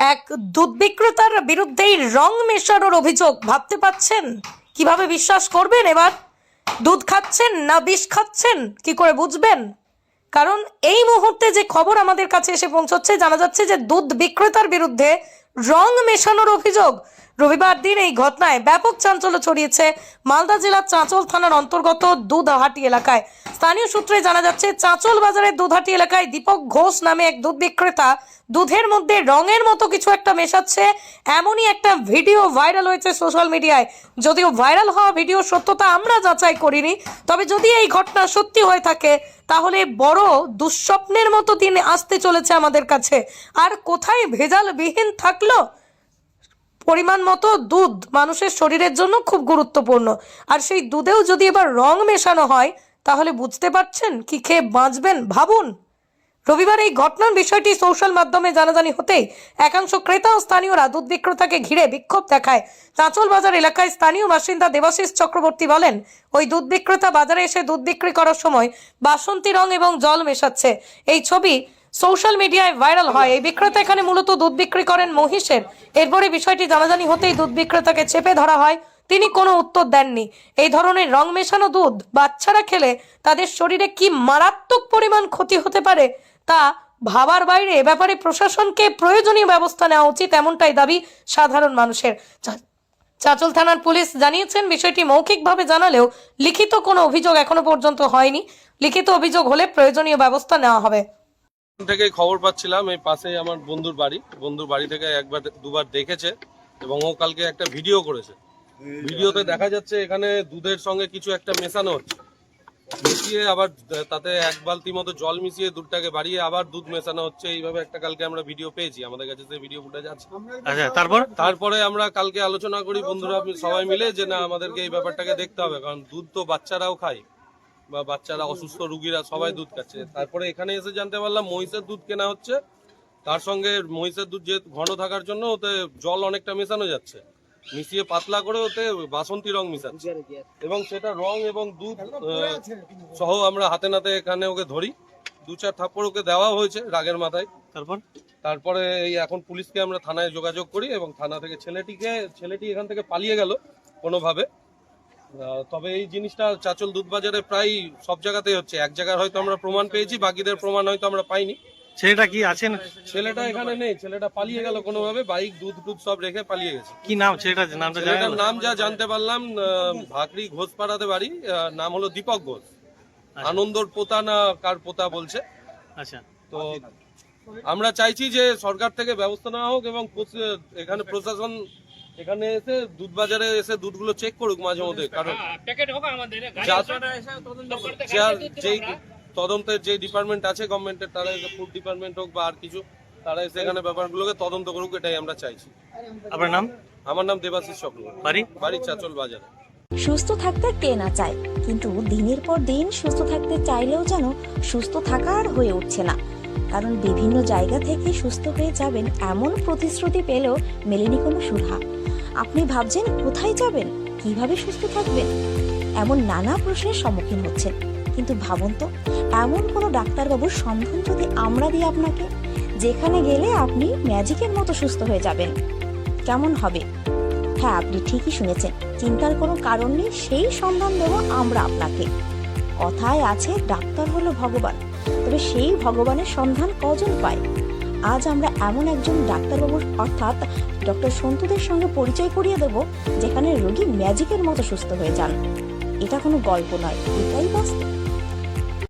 এক দুধ বিক্রেতার বিরুদ্ধেই রং মেশানোর অভিযোগ ভাবতে পাচ্ছেন? কীভাবে বিশ্বাস করবেন এবার? দুধ খাচ্ছেন না বিষ খাচ্ছেন? কি করে বুঝবেন? কারণ এই মুহূর্তে যে খবর আমাদের কাছে এসে পৌঁছচ্ছে, জানা যাচ্ছে যে দুধ বিক্রেতার বিরুদ্ধে রং মেশানোর অভিযোগ রবিবার দিন এই ঘটনায় ব্যাপক চাঞ্চল্য ছড়িয়েছে মালদা জেলার চাঁচল থানার অন্তর্গত দুধহাটি এলাকায়। স্থানীয় সূত্রে জানা যাচ্ছে, চাঁচল বাজারের দুধহাটি এলাকায় দীপক ঘোষ নামে এক দুধ বিক্রেতা দুধের মধ্যে রঙের মতো কিছু একটা মেশাচ্ছে। এমনই একটা ভিডিও ভাইরাল হয়েছে সোশ্যাল মিডিয়ায়। যদিও ভাইরাল হওয়া ভিডিও সত্যতা আমরা যাচাই করিনি, তবে যদি এই ঘটনা সত্যি হয়ে থাকে, তাহলে বড় দুঃস্বপ্নের মতো দিন আসতে চলেছে আমাদের কাছে। আর কোথায় ভেজাল বিহীন থাকল? পরিমাণ মতো দুধ মানুষের শরীরের জন্য খুব গুরুত্বপূর্ণ। আর সেই দুধেও যদি এবার রং মেশানো হয়, তাহলে বুঝতে পারছেন কি খেয়ে বাঁচবেন ভাবুন। রবিবার এই ঘটনার বিষয়টি সোশ্যাল মাধ্যমে জানাজানি হতেই একাংশ ক্রেতা ও স্থানীয়রা দুধ বিক্রেতাকে ঘিরে বিক্ষোভ দেখায়। চাঁচল বাজার এলাকায় স্থানীয় বাসিন্দা দেবাশিস চক্রবর্তী বলেন, ওই দুধ বিক্রেতা বাজারে এসে দুধ বিক্রি করার সময় বাসন্তী রং এবং জল মেশাচ্ছে। এই ছবি সোশ্যাল মিডিয়ায় ভাইরাল হয়। এই বিক্রেতা এখানে মূলত দুধ বিক্রি করেন মহিষের। এরপরে বিষয়টি জানাজানি হতেই দুধ বিক্রেতাকে চেপে ধরা হয়। তিনি কোনো উত্তর দেননি। এই ধরনের রং মেশানো দুধ বাচ্চারা খেলে তাদের শরীরে কি মারাত্মক পরিমাণ ক্ষতি হতে পারে তা ভাবার বাইরে এ ব্যাপারে প্রশাসনকে প্রয়োজনীয় ব্যবস্থা নেওয়া উচিত এমনটাই দাবি সাধারণ মানুষের। চাঁচল থানার পুলিশ জানিয়েছেন, বিষয়টি মৌখিকভাবে জানালেও লিখিত কোনো অভিযোগ এখনও পর্যন্ত হয়নি। লিখিত অভিযোগ হলে প্রয়োজনীয় ব্যবস্থা নেওয়া হবে। থেকে খবর পাচ্ছিলাম এই পাশেই আমার বন্ধুর বাড়ি। বন্ধুর বাড়ি থেকে একবার দুবার দেখেছে এবং ও কালকে একটা ভিডিও করেছে। ভিডিওতে দেখা যাচ্ছে এখানে দুধের সঙ্গে কিছু একটা মেশানো হচ্ছে। মিশিয়ে আবার তাতে এক বালতি মতো জল মিশিয়ে দুধটাকে বাড়িয়ে আবার দুধ মেশানো হচ্ছে। এইভাবে একটা কালকে আমরা ভিডিও পেয়েছি। আমাদের কাছে সেই ভিডিও ফুটেজ আছে। আচ্ছা তারপর? তারপরে আমরা কালকে আলোচনা করি বন্ধুরা সবাই মিলে যে না আমাদেরকে এই ব্যাপারটাকে দেখতে হবে। কারণ দুধ তো বাচ্চারাও খায়। বা বাচ্চারা অসুস্থ রুগীরা সবাই দুধ খাচ্ছে। তারপরে এখানে এসে জানতে পারলাম মহিষের দুধ কেনা হচ্ছে। তার সঙ্গে মহিষের দুধ যে ঘন থাকার জন্য ওতে জল অনেকটা মেশানো যাচ্ছে। মিশিয়ে পাতলা করে ওতে বাসন্তী রং মিশাচ্ছে। এবং সেটা রং এবং দুধ সহ আমরা হাতে নাতে এখানে ওকে ধরি। দু চার থাপ্পড় ওকে দেওয়া হয়েছে রাগের মাথায়। তারপর? তারপরে এই এখন পুলিশকে আমরা থানায় যোগাযোগ করি এবং থানা থেকে ছেলেটিকে ছেলেটি এখান থেকে পালিয়ে গেল কোনোভাবে। তবে এই জিনিসটা চাচল দুধ বাজারে প্রায় সব জায়গাতেই হচ্ছে। এক জায়গায় হয়তো আমরা প্রমাণ পেয়েছি বাকিদের প্রমাণ হয়তো আমরা পাইনি। ছেলেটা কি আছেন ছেলেটা এখানে নেই ছেলেটা পালিয়ে গেল কোনোভাবে বাইক দুধ দুধ সব রেখে পালিয়ে গেছে। কি নাম? ছেলেটার নামটা ছেলেটার নাম যা জানতে পারলাম ভাকরি ঘোষপাড়াতে বাড়ি নাম হলো দীপক ঘোষ। আনন্দর পোতা না কার পোতা বলছে। আচ্ছা। তো আমরা চাইছি যে সরকার থেকে ব্যবস্থা নেওয়া হোক এবং এখানে প্রশাসন এখানে এসে দুধ বাজারে এসে দুধগুলো চেক করুক মাঝে মধ্যে কারণ যেই তদন্তের যে ডিপার্টমেন্ট আছে গভর্নমেন্টের তারা ফুড ডিপার্টমেন্ট হোক বা আর কিছু তারা এসে এখানে ব্যাপারগুলোকে তদন্ত করুক এটাই আমরা চাইছি। আপনার নাম? আমার নাম দেবাশিস চক্রবর্তী। বাড়ি? বাড়ি চাচল বাজারে। সুস্থ থাকতে কে না চায় কিন্তু দিনের পর দিন সুস্থ থাকতে চাইলেও যেন সুস্থ থাকা আর হয়ে উঠছে না। কারণ বিভিন্ন জায়গা থেকে সুস্থ হয়ে যাবেন এমন প্রতিশ্রুতি পেলেও মেলেনি কোনো সুধা আপনি ভাবছেন কোথায় যাবেন? কীভাবে সুস্থ থাকবেন? এমন নানা প্রশ্নের সম্মুখীন হচ্ছেন। কিন্তু ভাবুন তো, এমন কোনো ডাক্তারবাবুর সন্ধান যদি আমরা দিই আপনাকে, যেখানে গেলে আপনি ম্যাজিকের মতো সুস্থ হয়ে যাবেন। কেমন হবে? হ্যাঁ আপনি ঠিকই শুনেছেন। চিন্তার কোনো কারণ নেই, সেই সন্ধান দেব আমরা আপনাকে। কথায় আছে, ডাক্তার হলো ভগবান। তবে সেই ভগবানের সন্ধান কজন পায়? আজ আমরা এমন একজন ডাক্তারবাবুর, অর্থাৎ ডক্টর সন্তুদের সঙ্গে পরিচয় করিয়ে দেব, যেখানে রোগী ম্যাজিকের মতো সুস্থ হয়ে যান। এটা কোনো গল্প নয়, এটাই বাস্তব।